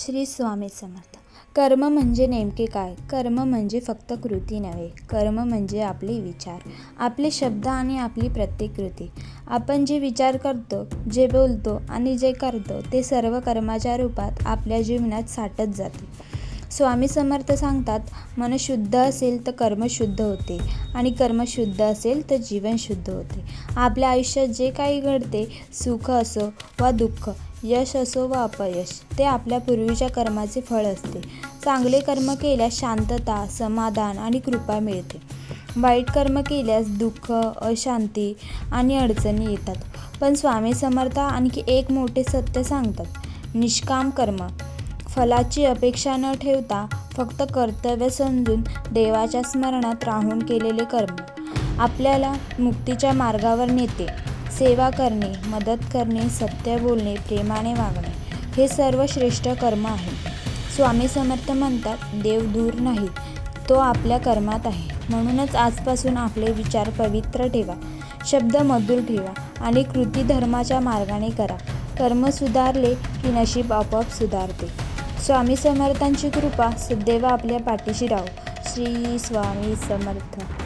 श्री स्वामी समर्थ. कर्म म्हणजे नेमके काय? कर्म म्हणजे फक्त कृती नव्हे कर्म म्हणजे आपले विचार आपले शब्द आणि आपली प्रत्येक कृती. आपण जे विचार करतो जे बोलतो आणि जे करतो ते सर्व कर्माच्या रूपात आपल्या जीवनात साठत जाते. स्वामी समर्थ सांगतात मन शुद्ध असेल तर कर्म शुद्ध होते आणि कर्म शुद्ध असेल तर जीवन शुद्ध होते. आपल्या आयुष्यात जे काही घडते सुख असो वा दुःख यश असो व अपयश ते आपल्या पूर्वीच्या कर्माचे फळ असते. चांगले कर्म केल्यास शांतता समाधान आणि कृपा मिळते. वाईट कर्म केल्यास दुःख अशांती आणि अडचणी येतात. पण स्वामी समर्थ आणखी एक मोठे सत्य सांगतात निष्काम कर्म. फलाची अपेक्षा न ठेवता फक्त कर्तव्य समजून देवाच्या स्मरणात राहून केलेले कर्म. आपल्याला मुक्तीच्या मार्गावर नेते सेवा करणे मदत करणे सत्य बोलणे प्रेमाने वागणे हे सर्व श्रेष्ठ कर्म आहे. स्वामी समर्थ म्हणतात देव दूर नाही तो आपल्या कर्मात आहे. म्हणूनच आजपासून आपले विचार पवित्र ठेवा शब्द मधुर ठेवा आणि कृती धर्माच्या मार्गाने करा. कर्म सुधारले की नशीब आपोआप सुधारते. स्वामी समर्थांची कृपा सदैव आपल्या पाठीशी राहो. श्री स्वामी समर्थ.